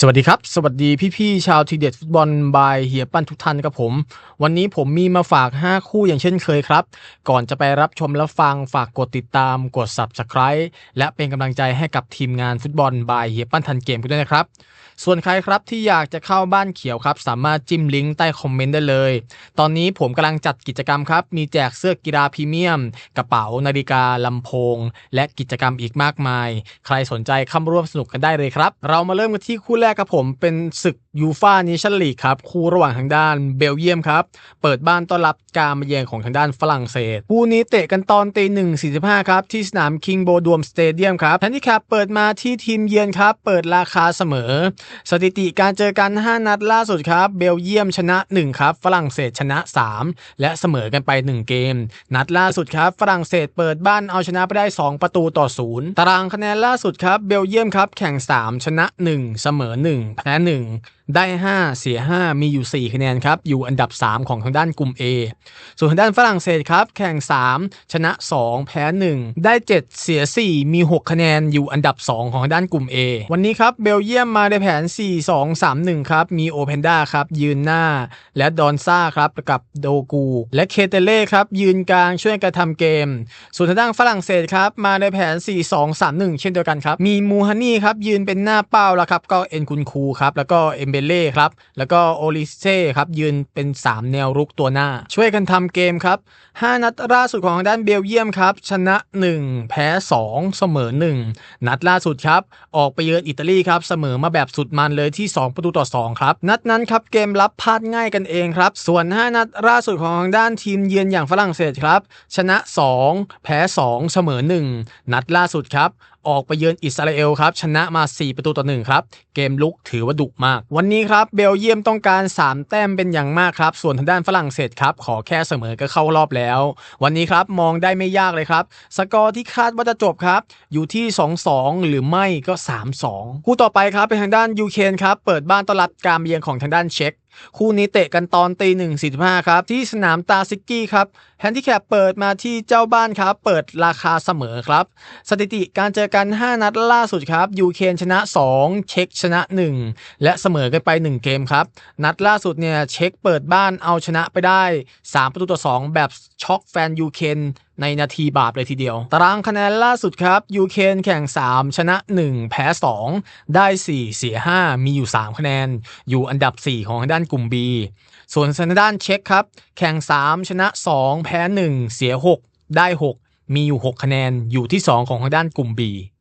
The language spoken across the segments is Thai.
สวัสดีครับ สวัสดีพี่ๆชาวทีเด็ดฟุตบอลบายเฮียปั้นทุกท่านครับผม วันนี้ผมมีมาฝาก 5 คู่อย่างเช่นเคยครับ ก่อนจะไปรับชมและฟังฝากกดติดตามกด subscribe และเป็นกำลังใจให้กับทีมงานฟุตบอลบายเฮียปั้นทันเกมกันด้วยนะครับ ส่วนใครครับที่อยากจะเข้าบ้านเขียวครับ สามารถจิ้มลิงก์ใต้คอมเมนต์ได้เลย ตอนนี้ผมกำลังจัดกิจกรรมครับ มีแจกเสื้อกีฬาพรีเมียม กระเป๋านาฬิกาลำโพง และกิจกรรมอีกมากมาย ใครสนใจเข้ามาร่วมสนุกกันได้เลยครับ เรามาเริ่มกันที่คู่แรกครับผมเป็นศึกยูฟาเนชั่นลีกครับคู่ระหว่างทางด้านเบลเยียมครับ เปิดบ้านต้อนรับการมาเยือนของทางด้านฝรั่งเศสคู่นี้เตะกันตอนตีหนึ่งสี่สิบห้าครับ ที่สนามคิงโบดวมสเตเดียมครับแฮนดิแคปเปิดมาที่ทีมเยือนครับ เปิดราคาเสมอ สถิติการเจอกัน 5 นัดล่าสุดครับ เบลเยียมชนะ 1 ครับ ฝรั่งเศสชนะ 3 และเสมอกันไป 1 เกม นัดล่าสุดครับฝรั่งเศสเปิดบ้านเอาชนะไปได้ 2 ประตูต่อ0ตารางคะแนนล่าสุดครับเบลเยียมครับแข่ง 3 ชนะ 1 เสมอหนึ่งแพ้หนึ่ง ได้ 5 เสีย 5 มีอยู่ 4 คะแนนครับ อยู่อันดับ 3 ของทางด้านกลุ่ม A ส่วนทางด้านฝรั่งเศสครับ แข่ง 3 ชนะ 2 แพ้ 1 ได้ 7 เสีย 4 มี 6 คะแนน อยู่อันดับ 2 ของทางด้านกลุ่ม A วันนี้ครับ เบลเยียมมาในแผน 4 2 3 1 ครับ มีโอเพนดาครับ ยืนหน้า และดอนซ่าครับกับโดกู และเคเตเล่ครับ ยืนกลางช่วยกันทำเกม ส่วนทางด้านฝรั่งเศสครับ มาในแผน 4 2 3 1 เช่นเดียวกันครับ มีมูฮันนี่ครับ ยืนเป็นหน้าเป้าแล้วครับ ก็เอ็นคุนคูครับ แล้วก็เอ็มเบเล่ครับ แล้วก็โอลิเซ่ครับ ยืนเป็น 3 แนวรุกตัวหน้า ช่วยกันทำเกมครับ 5 นัดล่าสุดของทางด้านเบลเยียมครับ ชนะ 1 แพ้ 2 เสมอ 1 นัดล่าสุดครับ ออกไปเยือนอิตาลีครับ เสมอมาแบบสุดมันเลยที่ 2 ประตูต่อ 2 ครับ นัดนั้นครับเกมรับพลาดง่ายกันเองครับ ส่วน 5 นัดล่าสุดของทางด้านทีมเยือนอย่างฝรั่งเศสครับ ชนะ 2 แพ้ 2 เสมอ 1 นัดล่าสุดครับ ออกไปเยือนอิสราเอลครับชนะมา 4 ประตูต่อ1ครับเกมลุกถือว่าดุมาก วันนี้ครับเบลเยียมต้องการ 3 แต้มเป็นอย่างมากครับ ส่วนทางด้านฝรั่งเศสครับขอแค่เสมอก็เข้ารอบแล้ว วันนี้ครับมองได้ไม่ยากเลยครับ สกอร์ที่คาดว่าจะจบครับ อยู่ที่ 2-2 หรือไม่ก็ 3-2 คู่ต่อไปครับเป็นทางด้านยูเครนครับเปิดบ้านต้อนรับการเยือนของทางด้านเช็กคู่นี้เตะกันตอนตีหนึ่งสี่สิบห้าครับ ที่สนามตาซิกกี้ครับแฮนดิแคปเปิดมาที่เจ้าบ้านครับ เปิดราคาเสมอครับ สถิติการเจอกัน 5 นัดล่าสุดครับยูเคนชนะ 2 เช็กชนะ 1 และเสมอกันไป 1 เกมครับ นัดล่าสุดเนี่ยเช็กเปิดบ้านเอาชนะไปได้ 3 ประตูต่อ 2 แบบช็อกแฟนยูเคน ในนาทีบาปเลยทีเดียว ตารางคะแนนล่าสุดครับยูเครนแข่ง 3 ชนะ 1 แพ้ 2 ได้ 4 เสีย 5 มีอยู่ 3 คะแนน อยู่อันดับ 4 ของทางด้านกลุ่ม B ส่วนทางด้านเช็คครับ แข่ง 3 ชนะ 2 แพ้ 1 เสีย 6 ได้ 6 มีอยู่ 6 คะแนนอยู่ที่ 2 ของทางด้านกลุ่ม B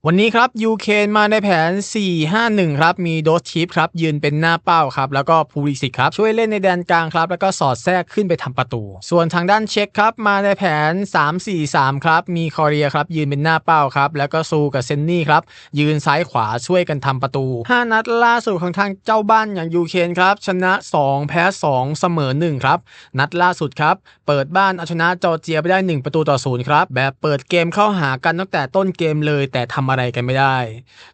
วันนี้ครับยูเคนมาในแผน 4-5-1 ครับ มีโดสชิปครับยืนเป็นหน้าเป้าครับแล้วก็พูลิสิกครับช่วยเล่นในแดนกลางครับแล้วก็สอดแทรกขึ้นไปทำประตู ส่วนทางด้านเช็คครับมาในแผน 3-4-3 ครับมีคอเรียครับยืนเป็นหน้าเป้าครับแล้วก็ซูกับเซนนี่ครับยืนซ้ายขวาช่วยกันทำประตู 5 นัดล่าสุดของทางเจ้าบ้านอย่างยูเคนครับชนะ 2 แพ้ 2 เสมอ 1 ครับ นัดล่าสุดครับเปิดบ้านเอาชนะจอร์เจียไปได้ 1 ประตูต่อ0ครับแบบเปิดเกมเข้าหากันตั้งแต่ต้นเกมเลยแต่ทำอะไรกันไม่ได้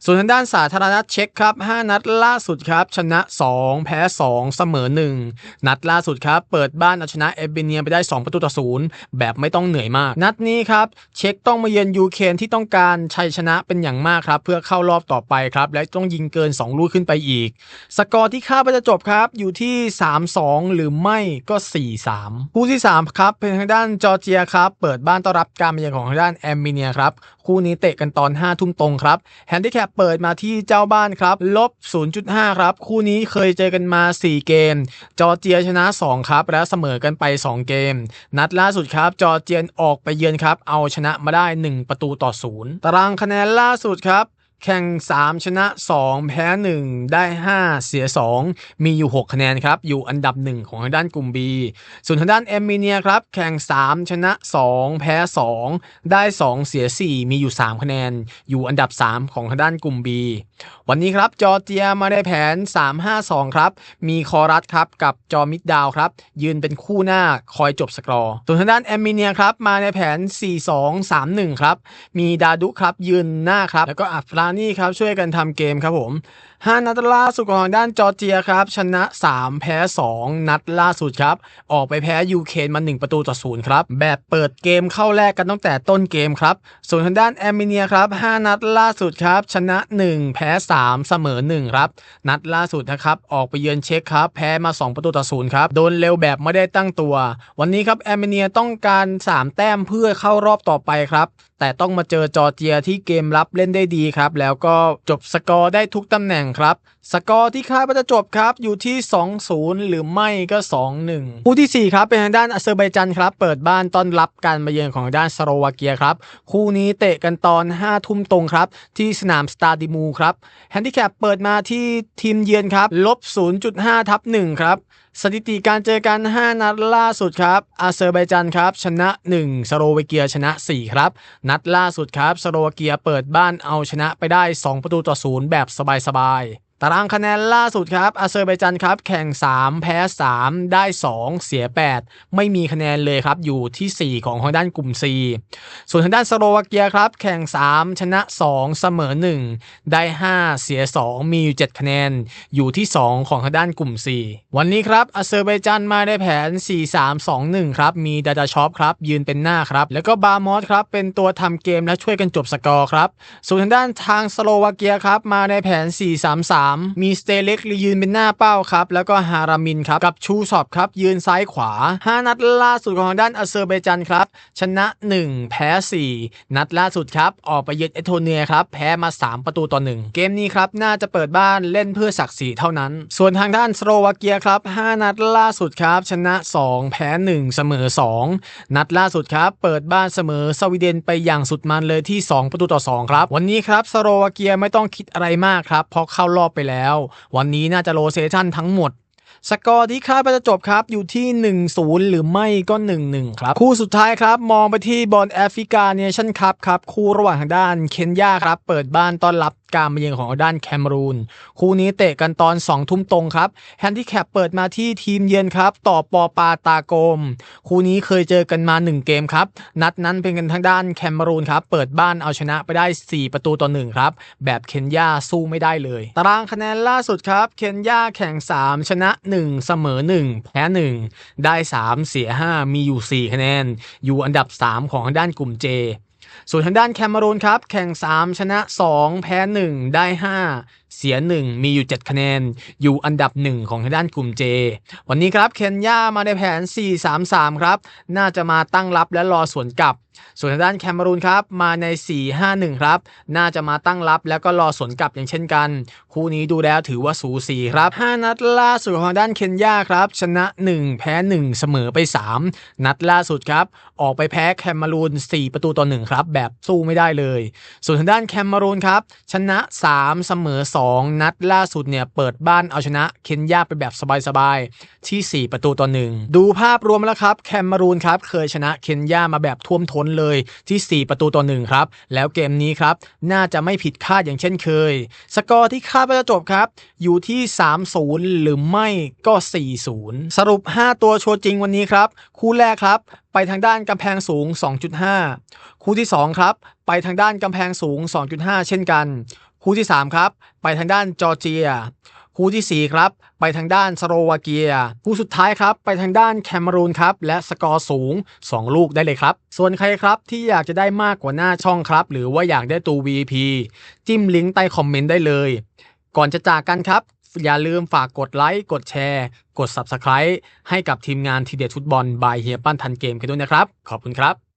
ส่วนทางด้านสาธารณรัฐเช็กครับ 5 นัดล่าสุดครับ ชนะ 2 แพ้ 2 เสมอ 1 นัดล่าสุดครับ เปิดบ้านเอาชนะเอเบเนียไปได้ 2 ประตูต่อ0แบบไม่ต้องเหนื่อยมาก นัดนี้ครับ เช็กต้องมาเยือนยูเครนที่ต้องการชัยชนะเป็นอย่างมากครับ เพื่อเข้ารอบต่อไปครับ และต้องยิงเกิน 2 ลูกขึ้นไปอีก สกอร์ที่คาดว่าจะจบครับ อยู่ที่ 3-2 หรือไม่ก็ 4-3 คู่ที่ 3 ครับ เป็นทางด้านจอร์เจียครับ เปิดบ้านต้อนรับการมาเยือนของทางด้านแอมเมเนียครับ คู่นี้เตะกันตอน5ทุ่มตรงครับแฮนดิแคปเปิดมาที่เจ้าบ้านครับลบ 0.5 ครับ คู่นี้เคยเจอกันมา 4 เกม จอร์เจียชนะ 2 ครับ และเสมอกันไป 2 เกม นัดล่าสุดครับ จอร์เจียนออกไปเยือนครับ เอาชนะมาได้ 1 ประตูต่อ 0 ตารางคะแนนล่าสุดครับ แข่ง 3 ชนะ 2 แพ้ 1 ได้ 5 เสีย 2 มีอยู่ 6 คะแนนครับ อยู่อันดับ 1 ของทางด้านกลุ่ม B ส่วนทางด้านเอมเมเนียครับ แข่ง 3 ชนะ 2 แพ้ 2 ได้ 2 เสีย 4 มีอยู่ 3 คะแนน อยู่อันดับ 3 ของทางด้านกลุ่ม B วันนี้ครับจอร์เจียมาได้แผน 3-5-2 ครับ มีคอรัสครับกับจอมิดดาวครับ ยืนเป็นคู่หน้าคอยจบสกอร์ ส่วนทางด้านแอมเมเนียครับมาในแผน 4-2-3-1 ครับ มีดาดุครับยืนหน้าครับ แล้วก็อัฟรานนี่ครับช่วยกันทำเกมครับผม5นัดล่าสุดของด้านจอร์เจียครับ ชนะ 3 แพ้ 2 นัดล่าสุดครับ ออกไปแพ้ยูเครนมา 1 ประตูต่อศูนย์ครับ แบบเปิดเกมเข้าแรกกันตั้งแต่ต้นเกมครับ ส่วนทางด้านแอมเมเนียครับ 5 นัดล่าสุดครับ ชนะ 1 แพ้ 3 เสมอ 1 ครับ นัดล่าสุดนะครับ ออกไปเยือนเช็คครับ แพ้มา 2 ประตูต่อศูนย์ครับ โดนเร็วแบบไม่ได้ตั้งตัว วันนี้ครับแอมเมเนียต้องการ 3 แต้มเพื่อเข้ารอบต่อไปครับ แต่ต้องมาเจอจอร์เจียที่เกมรับเล่นได้ดีครับ แล้วก็จบสกอร์ได้ทุกตำแหน่งครับสกอร์ที่คาดว่าจะจบครับอยู่ที่ 2-0 หรือไม่ก็ 2-1 คู่ทีสี่ 4 ครับ เป็นทางด้านอาเซอร์ไบจันครับ เปิดบ้านต้อนรับการมาเยือนของทางด้านสโลวาเกียครับ คู่นี้เตะกันตอน 5 ทุ่มตรงครับ ที่สนามสตาดิมูครับแฮนดิแคปเปิดมาที่ทีมเยือนครับลบ 0.5 ทับ 1 ครับ สถิติการเจอกัน 5 นัดล่าสุดครับอาเซอร์ไบจันครับ ชนะ 1 สโลวาเกียชนะ 4 ครับ นัดล่าสุดครับสโลวาเกียเปิดบ้านเอาชนะไปได้ 2 ประตูต่อ 0 แบบสบายๆ ตารางคะแนนล่าสุดครับอาเซอร์ไบจันครับแข่ง 3 แพ้ 3 ได้ 2 เสีย 8 ไม่มีคะแนนเลยครับ อยู่ที่ 4 ของทางด้านกลุ่ม C ส่วนทางด้านสโลวาเกียครับ แข่ง 3 ชนะ 2 เสมอ 1 ได้ 5 เสีย 2 มีอยู่ 7 คะแนน อยู่ที่ 2 ของทางด้านกลุ่ม C วันนี้ครับอาเซอร์ไบจันมาได้แผน 4-3-2-1 ครับ มีดาดาชอปครับ ยืนเป็นหน้าครับ แล้วก็บาร์มอสครับ เป็นตัวทำเกมและช่วยกันจบสกอร์ครับ ส่วนทางด้านทางสโลวาเกียครับมาในแผน 4-3-3มีสเตเล็กยืนเป็นหน้าเป้าครับ แล้วก็ฮารามินครับ กับชูสอบครับ ยืนซ้ายขวา 5 นัดล่าสุดของทางด้านอาเซอร์ไบจันครับ ชนะ 1 แพ้ 4 นัดล่าสุดครับ ออกไปเยือนเอโตเนียครับ แพ้มา 3 ประตูต่อ 1 เกมนี้ครับ น่าจะเปิดบ้านเล่นเพื่อศักดิ์ศรีเท่านั้น ส่วนทางด้านสโลวาเกียครับ 5 นัดล่าสุดครับ ชนะ 2 แพ้ 1 เสมอ 2 นัดล่าสุดครับ เปิดบ้านเสมอสวีเดนไปอย่างสุดมันเลยที่ 2 ประตูต่อ 2 ครับ วันนี้ครับสโลวาเกียไม่ต้องคิดอะไรมากครับเพราะเข้ารอบไปแล้ว วันนี้น่าจะโรเซชันทั้งหมด สกอร์ที่คาดว่าจะจบครับอยู่ที่ 1-0 หรือไม่ก็ 1-1 ครับ คู่สุดท้ายครับ มองไปที่บอลแอฟริกาเนชั่นคัพครับ คู่ระหว่างทางด้านเคนยาครับ เปิดบ้านต้อนรับการมาเยือนของด้านแคมรูน คู่นี้เตะกันตอน 2 ทุ่มตรงครับแฮนดิแคปเปิดมาที่ทีมเยือนครับ ต่อปอปาตาโกม คู่นี้เคยเจอกันมา 1 เกมครับ นัดนั้นเป็นกันทางด้านแคมรูนครับ เปิดบ้านเอาชนะไปได้ 4 ประตูต่อ1ครับ แบบเคนยาสู้ไม่ได้เลย ตารางคะแนนล่าสุดครับ เคนยาแข่ง 3 ชนะ1เสมอ 1 แพ้ 1 ได้ 3 เสีย 5 มีอยู่ 4 คะแนน อยู่อันดับ 3 ของทางด้านกลุ่ม J ส่วนทางด้านแคมรูนครับ แข่ง 3 ชนะ 2 แพ้ 1 ได้ 5 เสีย1มีอยู่ 7 คะแนน อยู่อันดับ 1 ของทางด้านกลุ่ม J วันนี้ครับเคนยามาในแผน 4-3-3 ครับ น่าจะมาตั้งรับและรอสวนกลับ ส่วนทางด้านแคมรูนครับ มาใน 4-5-1 ครับ น่าจะมาตั้งรับแล้วก็รอสวนกลับอย่างเช่นกัน คู่นี้ดูแล้วถือว่าสูสีครับ 5 นัดล่าสุดของทางด้านเคนยาครับ ชนะ 1 แพ้ 1 เสมอไป 3 นัดล่าสุดครับ ออกไปแพ้แคมรูน 4 ประตูต่อ1ครับ แบบสู้ไม่ได้เลย ส่วนทางด้านแคมรูนครับ ชนะ 3 เสมอ 2นัดล่าสุดเนี่ยเปิดบ้านเอาชนะเคนยาไปแบบสบายๆ ที่ 4 ประตูต่อ1ดูภาพรวมแล้วครับแคมมารูนครับเคยชนะเคนยามาแบบท่วมท้นเลยที่ 4 ประตูต่อ1ครับ แล้วเกมนี้ครับน่าจะไม่ผิดคาดอย่างเช่นเคย สกอร์ที่คาดว่าจะจบครับ อยู่ที่ 3-0 หรือไม่ก็ 4-0 สรุป 5 ตัวโชว์จริงวันนี้ครับ คู่แรกครับไปทางด้านกำแพงสูง 2.5 คู่ที่ 2 ครับ ไปทางด้านกำแพงสูง 2.5 เช่นกัน คู่ที่ 3 ครับ ไปทางด้านจอร์เจีย คู่ที่ 4 ครับ ไปทางด้านสโลวาเกีย คู่สุดท้ายครับ ไปทางด้านแคมรูนครับ และสกอร์สูง 2 ลูกได้เลยครับ ส่วนใครครับที่อยากจะได้มากกว่าหน้าช่องครับ หรือว่าอยากได้ตัว VP จิ้มลิงก์ใต้คอมเมนต์ได้เลย ก่อนจะจากกันครับ อย่าลืมฝากกดไลค์กดแชร์ กด Subscribe ให้กับทีมงานทีเด็ดฟุตบอลบายเฮียปั้นทันเกมกันด้วยนะครับ ขอบคุณครับ